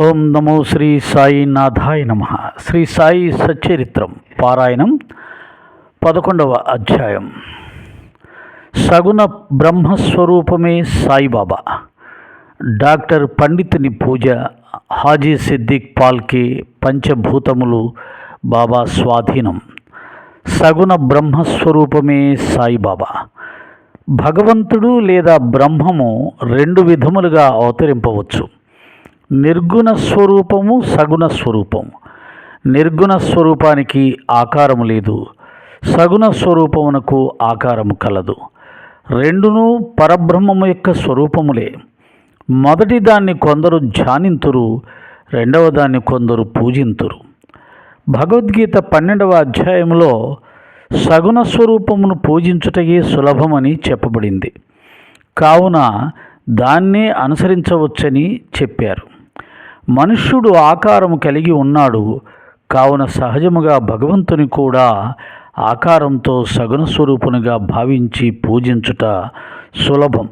ఓం నమో శ్రీ సాయినాథాయ నమ. శ్రీ సాయి సచ్చరిత్రం పారాయణం పదకొండవ అధ్యాయం. సగుణ బ్రహ్మస్వరూపమే సాయిబాబా. డాక్టర్ పండితుని పూజ హాజీ సిద్దిక్ పాల్కే పంచభూతములు బాబా స్వాధీనం. సగుణ బ్రహ్మస్వరూపమే సాయిబాబా. భగవంతుడు లేదా బ్రహ్మము రెండు విధములుగా అవతరింపవచ్చు. నిర్గుణ స్వరూపము సగుణ స్వరూపము. నిర్గుణ స్వరూపానికి ఆకారము లేదు. సగుణ స్వరూపమునకు ఆకారము కలదు. రెండును పరబ్రహ్మము యొక్క స్వరూపములే. మొదటి దాన్ని కొందరు ధ్యానింతురు రెండవ దాన్ని కొందరు పూజింతురు. భగవద్గీత పన్నెండవ అధ్యాయంలో సగుణ స్వరూపమును పూజించుటయే సులభమని చెప్పబడింది. కావున దాన్నే అనుసరించవచ్చని చెప్పారు. మనుష్యుడు ఆకారము కలిగి ఉన్నాడు. కావున సహజముగా భగవంతుని కూడా ఆకారంతో సగుణ స్వరూపునిగా భావించి పూజించుట సులభం.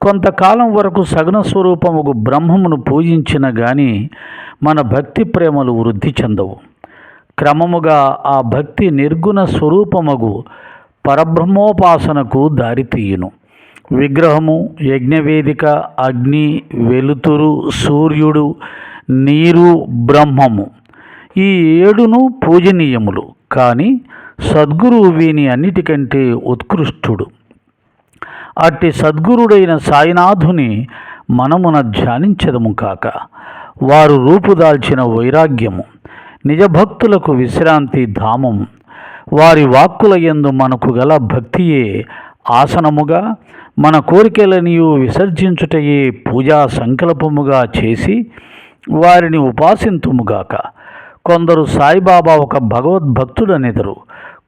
కొంతకాలం వరకు సగుణ స్వరూపముకు బ్రహ్మమును పూజించిన గాని మన భక్తి ప్రేమలు వృద్ధి చెందవు. క్రమముగా ఆ భక్తి నిర్గుణ స్వరూపముగు పరబ్రహ్మోపాసనకు దారితీయును విగ్రహము యజ్ఞవేదిక అగ్ని వెలుతురు సూర్యుడు నీరు బ్రహ్మము. ఈ ఏడును పూజనీయములు. కానీ సద్గురువు వీని అన్నిటికంటే ఉత్కృష్టుడు. అట్టి సద్గురుడైన సాయినాథుని మనమున ధ్యానించదము కాక వారు రూపుదాల్చిన వైరాగ్యము నిజభక్తులకు విశ్రాంతి ధామం వారి వాక్కుల యందు మనకు గల భక్తియే ఆసనముగా మన కోరికలనియు విసర్జించుటయే పూజా సంకల్పముగా చేసి వారిని ఉపాసింతుముగాక. కొందరు సాయిబాబా ఒక భగవద్భక్తుడనెదరు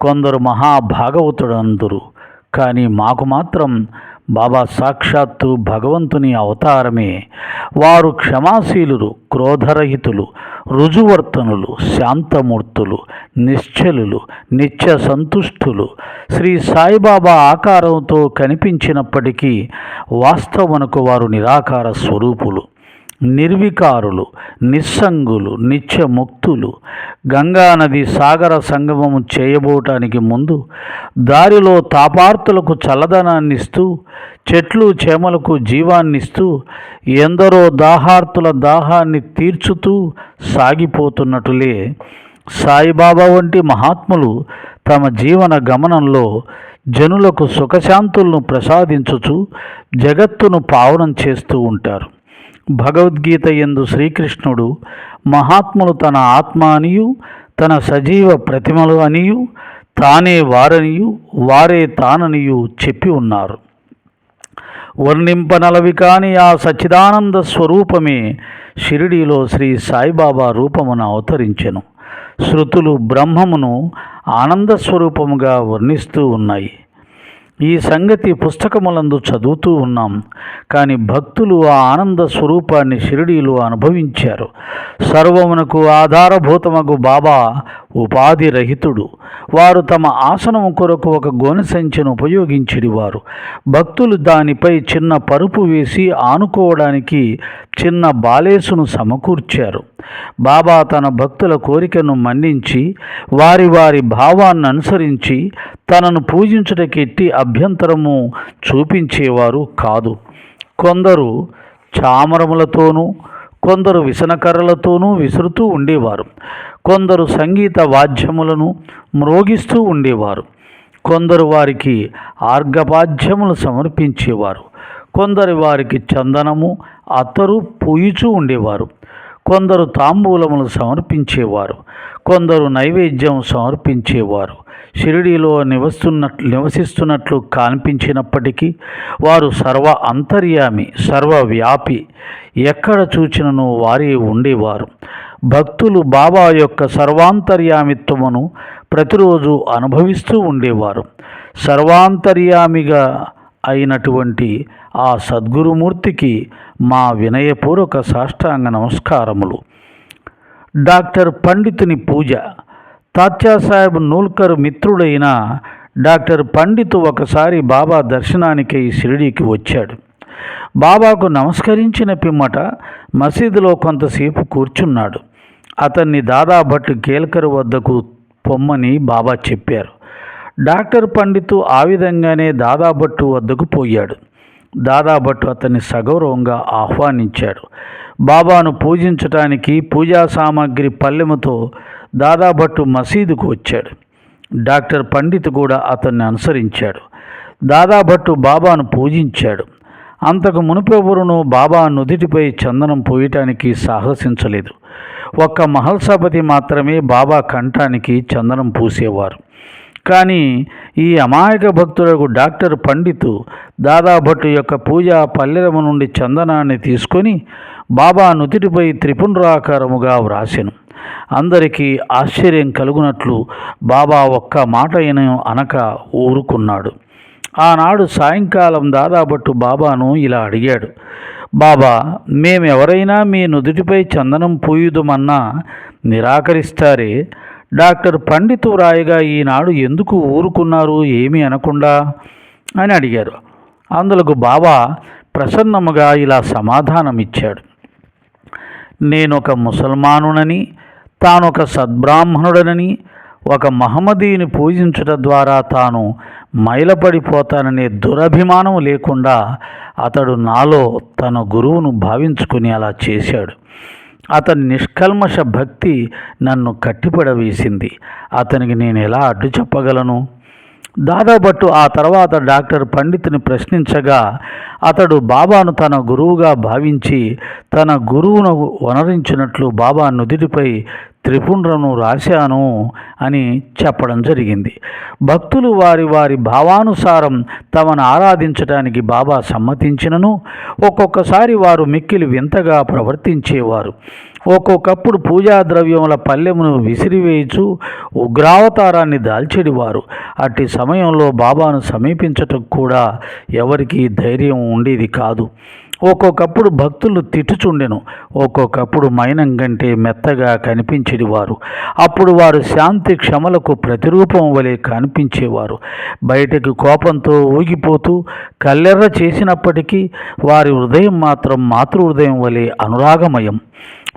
కొందరు మహాభాగవతుడందురు. కానీ మాకు మాత్రం బాబా సాక్షాత్తు భగవంతుని అవతారమే. వారు క్షమాశీలురు క్రోధరహితులు రుజువర్తనులు శాంతమూర్తులు నిశ్చలులు నిత్య సంతుష్టులు. శ్రీ సాయిబాబా ఆకారంతో కనిపించినప్పటికీ వాస్తవనకు వారు నిరాకార స్వరూపులు. నిర్వికారులు నిస్సంగులు నిత్యముక్తులు. గంగానది సాగర సంగమము చేయబోటానికి ముందు దారిలో తాపార్తులకు చల్లదనాన్నిస్తూ చెట్లు చేమలకు జీవాన్నిస్తూ ఎందరో దాహార్తుల దాహాన్ని తీర్చుతూ సాగిపోతున్నట్టులే సాయిబాబా వంటి మహాత్ములు తమ జీవన గమనంలో జనులకు సుఖశాంతులను ప్రసాదించుచు జగత్తును పావనం చేస్తూ ఉంటారు. భగవద్గీత ఎందు శ్రీకృష్ణుడు మహాత్ములు తన ఆత్మ అనియు తన సజీవ ప్రతిమలు అనియు తానే వారనియు వారే తాననియు చెప్పి ఉన్నారు. వర్ణింపనలవి కాని ఆ సచ్చిదానంద స్వరూపమే షిరిడీలో శ్రీ సాయిబాబా రూపమున అవతరించెను. శృతులు బ్రహ్మమును ఆనంద స్వరూపముగా వర్ణిస్తూ ఉన్నాయి. ఈ సంగతి పుస్తకములందు చదువుతూ ఉన్నాం. కానీ భక్తులు ఆ ఆనంద స్వరూపాన్ని షిరిడీలో అనుభవించారు. సర్వమునకు ఆధారభూతమగు బాబా ఉపాధి రహితుడు వారు తమ ఆసనం కొరకు ఒక గోనె సంచిని ఉపయోగించిడివారు. భక్తులు దానిపై చిన్న పరుపు వేసి ఆనుకోవడానికి చిన్న బాలేసును సమకూర్చారు. బాబా తన భక్తుల కోరికను మన్నించి వారి వారి భావాన్ని అనుసరించి తనను పూజించుటకెట్టి అభ్యంతరము చూపించేవారు కాదు. కొందరు చామరములతోనూ కొందరు విసనకర్రలతోనూ విసురుతూ ఉండేవారు. కొందరు సంగీత వాద్యములను మ్రోగిస్తూ ఉండేవారు. కొందరు వారికి ఆర్ఘపాద్యములు సమర్పించేవారు. కొందరు వారికి చందనము అత్తరు పూయిచూ ఉండేవారు. కొందరు తాంబూలములు సమర్పించేవారు. కొందరు నైవేద్యం సమర్పించేవారు. షిరిడీలో నివసిస్తున్నట్లు నివసిస్తున్నట్లు కనిపించినప్పటికీ వారు సర్వ అంతర్యామి సర్వవ్యాపి ఎక్కడ చూచినను వారి ఉండేవారు. భక్తులు బాబా యొక్క సర్వాంతర్యామిత్వమును ప్రతిరోజు అనుభవిస్తూ ఉండేవారు. సర్వాంతర్యామిగా అయినటువంటి ఆ సద్గురుమూర్తికి మా వినయపూర్వక సాష్టాంగ నమస్కారములు. డాక్టర్ పండితుని పూజ తాత్యాసాహెబ్ నూల్కర్ మిత్రుడైన డాక్టర్ పండితు ఒకసారి బాబా దర్శనానికై షిరిడీకి వచ్చాడు. బాబాకు నమస్కరించిన పిమ్మట మసీదులో కొంతసేపు కూర్చున్నాడు. అతన్ని దాదాభట్ కేల్కర్ వద్దకు పొమ్మని బాబా చెప్పారు. డాక్టర్ పండితు ఆ విధంగానే దాదాభట్టు వద్దకు పోయాడు. దాదాభట్టు అతన్ని సగౌరవంగా ఆహ్వానించాడు. బాబాను పూజించటానికి పూజా సామాగ్రి పల్లెముతో దాదాభట్టు మసీదుకు వచ్చాడు. డాక్టర్ పండిత్ కూడా అతన్ని అనుసరించాడు. దాదాభట్టు బాబాను పూజించాడు. అంతకు మునుపెవరును బాబా నుదిటిపై చందనం పోయటానికి సాహసించలేదు. ఒక్క మహల్సాపతి మాత్రమే బాబా కంఠానికి చందనం పూసేవారు. కానీ ఈ అమాయక భక్తులకు డాక్టర్ పండితు దాదాభట్టు యొక్క పూజా పల్లెరము నుండి చందనాన్ని తీసుకొని బాబా నుదిటిపై త్రిపునరాకారముగా వ్రాసెను. అందరికీ ఆశ్చర్యం కలుగునట్లు బాబా ఒక్క మాట అయిన అనక ఊరుకున్నాడు. ఆనాడు సాయంకాలం దాదాపట్టు బాబాను ఇలా అడిగాడు బాబా మేమెవరైనా మీ నుదుటిపై చందనం పూయుదమన్నా నిరాకరిస్తారే? డాక్టర్ పండితు రాయగా ఈనాడు ఎందుకు ఊరుకున్నారు ఏమీ అనకుండా అని అడిగారు. అందులకు బాబా ప్రసన్నముగా ఇలా సమాధానం ఇచ్చాడు నేనొక ముసల్మానునని తానొక సద్బ్రాహ్మణుడనని ఒక మహమ్మదీని పూజించుట ద్వారా తాను మైలపడిపోతాననే దురభిమానం లేకుండా అతడు నాలో తన గురువును భావించుకుని అలా చేశాడు. అతని నిష్కల్మష భక్తి నన్ను కట్టిపడవేసింది. అతనికి నేను ఎలా అడ్డు చెప్పగలను? దాదాపట్టు ఆ తర్వాత డాక్టర్ పండితుని ప్రశ్నించగా అతడు బాబాను తన గురువుగా భావించి తన గురువును వనరించినట్లు బాబా నుదిటిపై త్రిపుండ్రను రాశాను అని చెప్పడం జరిగింది. భక్తులు వారి వారి భావానుసారం తమను ఆరాధించడానికి బాబా సమ్మతించినను ఒక్కొక్కసారి వారు మిక్కిలి వింతగా ప్రవర్తించేవారు. ఒక్కొక్కప్పుడు పూజా ద్రవ్యముల పల్లెమును విసిరివేయచు ఉగ్రావతారాన్ని దాల్చెడివారు. అట్టి సమయంలో బాబాను సమీపించటం కూడా ఎవరికీ ధైర్యం ఉండేది కాదు. ఒక్కొక్కప్పుడు భక్తులు తిట్టుచుండెను. ఒక్కొక్కప్పుడు మైనం కంటే మెత్తగా కనిపించేవారు అప్పుడు వారు శాంతి క్షమలకు ప్రతిరూపం వలె కనిపించేవారు. బయటకు కోపంతో ఊగిపోతూ కల్లెర్ర చేసినప్పటికీ వారి హృదయం మాత్రం మాతృ హృదయం వలె అనురాగమయం.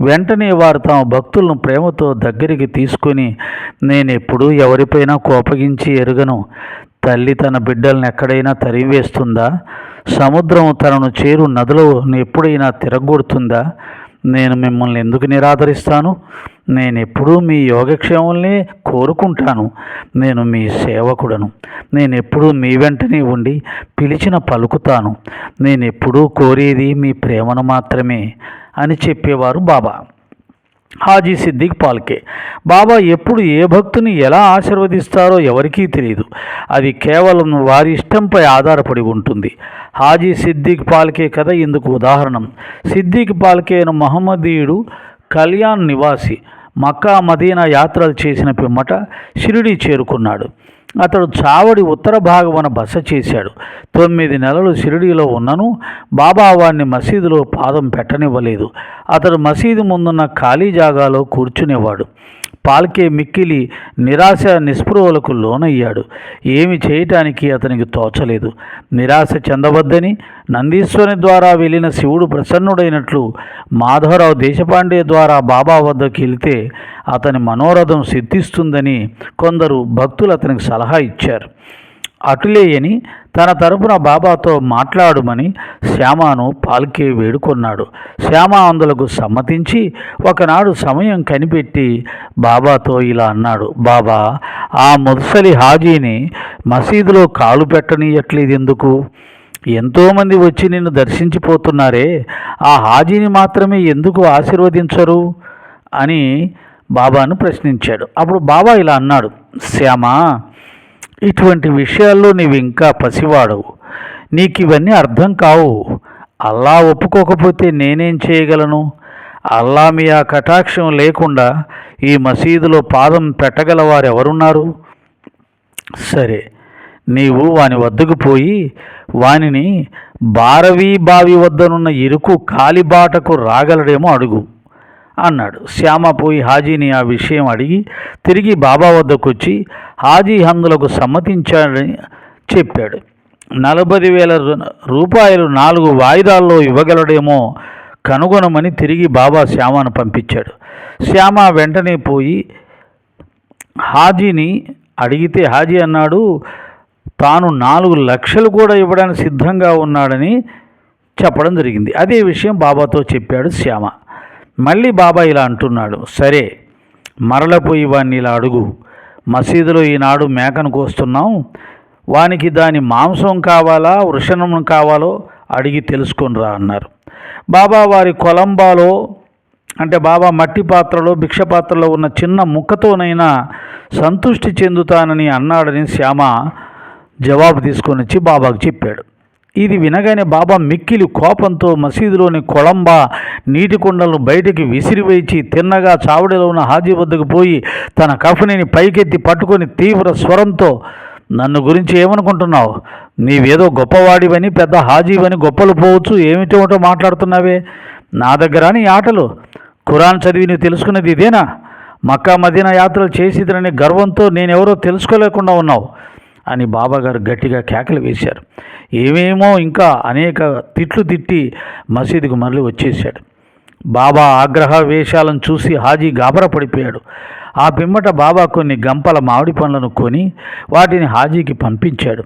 వెంటనే వారు తమ భక్తులను ప్రేమతో దగ్గరికి తీసుకొని నేను ఎప్పుడూ ఎవరిపైనా కోపగించి ఎరుగను. తల్లి తన బిడ్డలను ఎక్కడైనా తరివేస్తుందా సముద్రం తనను చేరు నదిలో ఎప్పుడైనా తిరగొడుతుందా? నేను మిమ్మల్ని ఎందుకు నిరాదరిస్తాను? నేను ఎప్పుడూ మీ యోగక్షేమాలనే కోరుకుంటాను. నేను మీ సేవకుడను. నేను ఎప్పుడూ మీ వెంటనే ఉండి పిలిచిన పలుకుతాను. నేను ఎప్పుడూ కోరేది మీ ప్రేమను మాత్రమే అని చెప్పేవారు బాబా. హాజీ సిద్దిక్ పాల్కే. బాబా ఎప్పుడు ఏ భక్తుని ఎలా ఆశీర్వదిస్తారో ఎవరికీ తెలియదు అది కేవలం వారి ఇష్టంపై ఆధారపడి ఉంటుంది. హాజీ సిద్దిక్ పాల్కే కథ ఇందుకు ఉదాహరణం. సిద్దిక్ పాల్కేను మహమ్మదీయుడు కళ్యాణ్ నివాసి. మక్కా మదీనా యాత్రలు చేసిన పిమ్మట షిరిడి చేరుకున్నాడు. అతడు చావడి ఉత్తర భాగమున బస చేశాడు. తొమ్మిది నెలలు షిరిడీలో ఉన్నను. బాబా వారిని మసీదులో పాదం పెట్టనివ్వలేదు. అతడు మసీదు ముందున్న ఖాళీ జాగాలో కూర్చునేవాడు. పాల్కే మిక్కిలి నిరాశ నిస్పృహలకు లోనయ్యాడు. ఏమి చేయటానికి అతనికి తోచలేదు. నిరాశ చెందవద్దని నందీశ్వరుని ద్వారా వెళ్ళిన శివుడు ప్రసన్నుడైనట్లు మాధవరావు దేశపాండే ద్వారా బాబా వద్దకు వెళితే అతని మనోరథం సిద్ధిస్తుందని కొందరు భక్తులు అతనికి సలహా ఇచ్చారు. అటులేయని తన తరపున బాబాతో మాట్లాడమని శ్యామాను పాల్కే వేడుకొన్నాడు. శ్యామ అందులకు సమ్మతించి ఒకనాడు సమయం కనిపెట్టి బాబాతో ఇలా అన్నాడు బాబా ఆ ముసలి హాజీని మసీదులో కాలు పెట్టనీయట్లేదు ఎందుకు ఎంతోమంది వచ్చి నిన్ను దర్శించిపోతున్నారే ఆ హాజీని మాత్రమే ఎందుకు ఆశీర్వదించరు? అని బాబాను ప్రశ్నించాడు. అప్పుడు బాబా ఇలా అన్నాడు శ్యామా ఇటువంటి విషయాల్లో నీవు ఇంకా పసివాడవు. నీకు ఇవన్నీ అర్థం కావు. అల్లా ఒప్పుకోకపోతే నేనేం చేయగలను? అల్లా మీ ఆ కటాక్షం లేకుండా ఈ మసీదులో పాదం పెట్టగల వారు ఎవరున్నారు సరే నీవు వాని వద్దకు పోయి వానిని బారవీ బావి వద్దనున్న ఇరుకు కాలిబాటకు రాగలడేమో అడుగు అన్నాడు. శ్యామ పోయి హాజీని ఆ విషయం అడిగి తిరిగి బాబా వద్దకు వచ్చి హాజీ హందులకు సమ్మతించాడని చెప్పాడు. నలభై వేల రు- రూపాయలు నాలుగు వాయిదాల్లో ఇవ్వగలడేమో కనుగొనమని తిరిగి బాబా శ్యామను పంపించాడు. శ్యామ వెంటనే పోయి హాజీని అడిగితే హాజీ అన్నాడు తాను నాలుగు లక్షలు కూడా ఇవ్వడానికి సిద్ధంగా ఉన్నాడని చెప్పడం జరిగింది. అదే విషయం బాబాతో చెప్పాడు శ్యామ. మళ్ళీ బాబా ఇలా అంటున్నాడు సరే మరలపోయి వాడిని ఇలా అడుగు. మసీదులో ఈనాడు మేకను కోస్తున్నాం. వానికి దాని మాంసం కావాలా వృషణం కావాలో అడిగి తెలుసుకొనిరా అన్నారు. బాబా వారి కొలంబాలో అంటే బాబా మట్టి పాత్రలో భిక్ష పాత్రలో ఉన్న చిన్న ముక్కతోనైనా సంతృష్టి చెందుతానని అన్నాడని శ్యామ జవాబు తీసుకొని వచ్చి బాబాకు చెప్పాడు. ఇది వినగానే బాబా మిక్కిలి కోపంతో మసీదులోని కొళంబ నీటి కుండలను బయటికి విసిరివేచి తిన్నగా చావడిలో ఉన్న హాజీ వద్దకు పోయి తన కఫనిని పైకెత్తి పట్టుకొని తీవ్ర స్వరంతో నన్ను గురించి ఏమనుకుంటున్నావు? నీవేదో గొప్పవాడివని పెద్ద హాజీవని గొప్పలు పోవచ్చు ఏమిటో మాట్లాడుతున్నావే? నా దగ్గర నీ ఆటలు. ఖురాన్ చదివి నువ్వు తెలుసుకున్నది ఇదేనా? మక్కా మదీనా యాత్రలు చేసిదనని గర్వంతో నేనెవరో తెలుసుకోలేకుండా ఉన్నావు. అని బాబాగారు గట్టిగా కేకలు వేశారు. ఏమేమో ఇంకా అనేక తిట్లు తిట్టి మసీదుకు మరలి వచ్చేశాడు. బాబా ఆగ్రహ వేషాలను చూసి హాజీ గాబర పడిపోయాడు. ఆ పిమ్మట బాబా కొన్ని గంపల మామిడి పండ్లను కొని వాటిని హాజీకి పంపించాడు.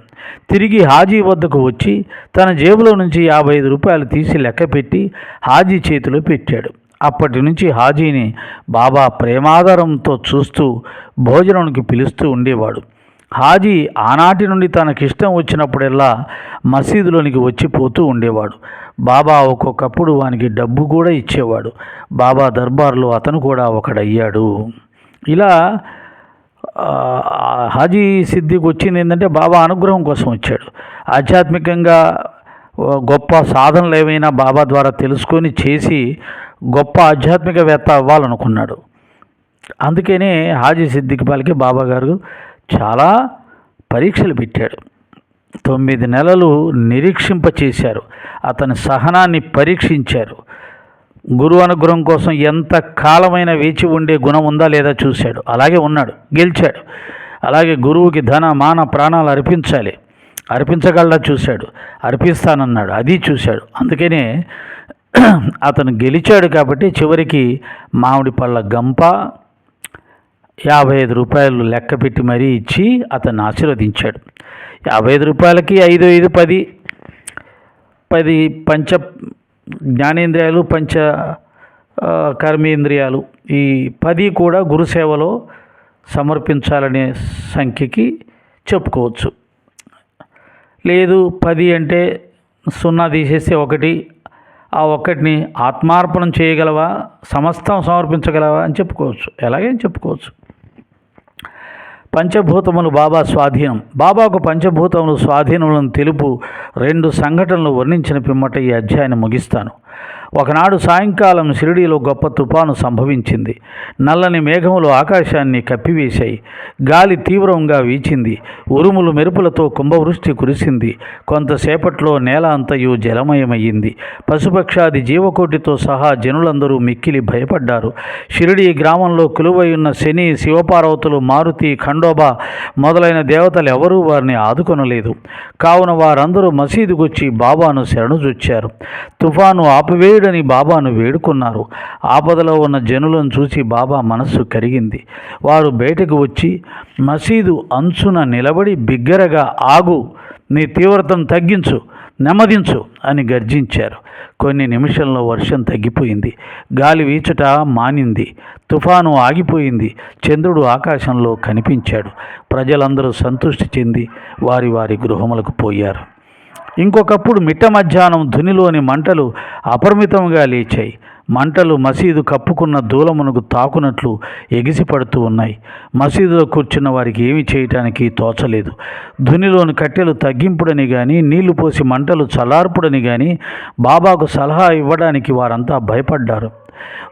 తిరిగి హాజీ వద్దకు వచ్చి తన జేబులో నుంచి యాభై ఐదు రూపాయలు తీసి లెక్కపెట్టి హాజీ చేతిలో పెట్టాడు. అప్పటి నుంచి హాజీని బాబా ప్రేమాదరంతో చూస్తూ భోజనానికి పిలుస్తూ ఉండేవాడు. హాజీ ఆనాటి నుండి తనకిష్టం వచ్చినప్పుడల్లా మసీదులోనికి వచ్చిపోతూ ఉండేవాడు. బాబా ఒక్కొక్కప్పుడు వానికి డబ్బు కూడా ఇచ్చేవాడు. బాబా దర్బార్లో అతను కూడా ఒకడయ్యాడు. ఇలా హాజీ సిద్ధికి వచ్చింది ఏంటంటే బాబా అనుగ్రహం కోసం వచ్చాడు. ఆధ్యాత్మికంగా గొప్ప సాధనలు ఏమైనా బాబా ద్వారా తెలుసుకొని చేసి గొప్ప ఆధ్యాత్మికవేత్త అవ్వాలనుకున్నాడు. అందుకనే హాజీ సిద్దికి పాలకి బాబా గారు చాలా పరీక్షలు పెట్టాడు. తొమ్మిది నెలలు నిరీక్షింప చేశారు. అతని సహనాన్ని పరీక్షించారు. గురు అనుగ్రహం కోసం ఎంత కాలమైన వేచి ఉండే గుణం ఉందా లేదా చూశాడు. అలాగే ఉన్నాడు గెలిచాడు. అలాగే గురువుకి ధన మాన ప్రాణాలు అర్పించాలి. అర్పించగలడా చూశాడు. అర్పిస్తానన్నాడు అది చూశాడు. అందుకనే అతను గెలిచాడు కాబట్టి చివరికి మామిడి పళ్ళ గంప యాభై ఐదు రూపాయలు లెక్క పెట్టి మరీ ఇచ్చి అతన్ని ఆశీర్వదించాడు. యాభై ఐదు రూపాయలకి ఐదు ఐదు పది పది పంచ జ్ఞానేంద్రియాలు పంచ కర్మేంద్రియాలు ఈ పది కూడా గురుసేవలో సమర్పించాలనే సంఖ్యకి చెప్పుకోవచ్చు. లేదు పది అంటే సున్నా తీసేస్తే ఒకటి ఆ ఒక్కటిని ఆత్మార్పణం చేయగలవా సమస్తం సమర్పించగలవా అని చెప్పుకోవచ్చు. ఎలాగే చెప్పుకోవచ్చు. పంచభూతములు బాబా స్వాధీనం. బాబాకు పంచభూతములు స్వాధీనములను తెలుపు రెండు సంఘటనలు వర్ణించిన పిమ్మట ఈ అధ్యాయాన్ని ముగిస్తాను. ఒకనాడు సాయంకాలం షిరిడీలో గొప్ప తుఫాను సంభవించింది. నల్లని మేఘములు ఆకాశాన్ని కప్పివేశాయి. గాలి తీవ్రంగా వీచింది. ఉరుములు మెరుపులతో కుంభవృష్టి కురిసింది. కొంతసేపట్లో నేల అంతయు జలమయమయ్యింది. పశుపక్షాది జీవకోటితో సహా జనులందరూ మిక్కిలి భయపడ్డారు. షిరిడీ గ్రామంలో కొలువై ఉన్న శని శివపార్వతులు మారుతి ఖండోబా మొదలైన దేవతలు ఎవరూ వారిని ఆదుకొనలేదు. కావున వారందరూ మసీదుకొచ్చి బాబాను శరణుజొచ్చారు తుఫాను వైద్యుడని బాబాను వేడుకున్నారు. ఆపదలో ఉన్న జనులను చూసి బాబా మనస్సు కరిగింది. వారు బయటకు వచ్చి మసీదు అంచున నిలబడి బిగ్గరగా ఆగు నీ తీవ్రతను తగ్గించు నెమ్మదించు అని గర్జించారు. కొన్ని నిమిషంలో వర్షం తగ్గిపోయింది. గాలి వీచుట మానింది. తుఫాను ఆగిపోయింది. చంద్రుడు ఆకాశంలో కనిపించాడు. ప్రజలందరూ సంతృష్టి చెంది వారి వారి గృహములకు పోయారు. ఇంకొకప్పుడు మిట్ట మధ్యాహ్నం ధునిలోని మంటలు అపరిమితంగా లేచాయి. మంటలు మసీదు కప్పుకున్న దూలమునకు తాకునట్లు ఎగిసిపడుతూ ఉన్నాయి. మసీదులో కూర్చున్న వారికి ఏమి చేయటానికి తోచలేదు. ధునిలోని కట్టెలు తగ్గింపుడని కానీ నీళ్ళు పోసి మంటలు చల్లార్పుడని కానీ బాబాకు సలహా ఇవ్వడానికి వారంతా భయపడ్డారు.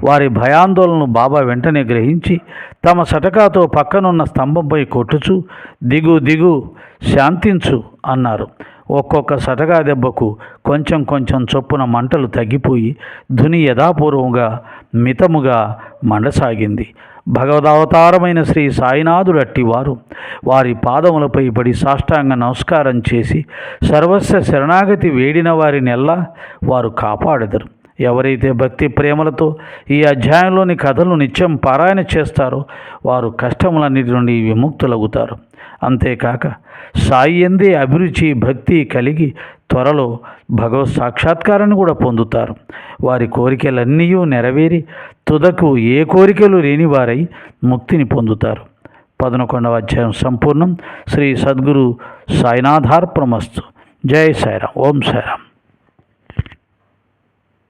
వారి భయాందోళనను బాబా వెంటనే గ్రహించి తమ సటకాతో పక్కనున్న స్తంభంపై కొట్టుచు దిగు దిగు శాంతించు అన్నారు. ఒక్కొక్క సటగా దెబ్బకు కొంచెం కొంచెం చొప్పున మంటలు తగ్గిపోయి ధుని యథాపూర్వంగా మితముగా మండసాగింది. భగవదవతారమైన శ్రీ సాయినాథుడట్టివారు వారి పాదములపై పడి సాష్టాంగ నమస్కారం చేసి సర్వస్వ శరణాగతి వేడిన వారినెల్లా వారు కాపాడెదరు. ఎవరైతే భక్తి ప్రేమలతో ఈ అధ్యాయంలోని కథలు నిత్యం పారాయణ చేస్తారో వారు కష్టములన్నిటి నుండి విముక్తులవుతారు అంతేకాక సాయి ఎందే అభిరుచి భక్తి కలిగి త్వరలో భగవత్ సాక్షాత్కారాన్ని కూడా పొందుతారు. వారి కోరికలన్నీ నెరవేరి తుదకు ఏ కోరికలు లేని వారై ముక్తిని పొందుతారు. పదనకొండవ అధ్యాయం సంపూర్ణం. శ్రీ సద్గురు సాయినాథార్పణమస్తు. జై సాయిరాం ఓం సాయిరాం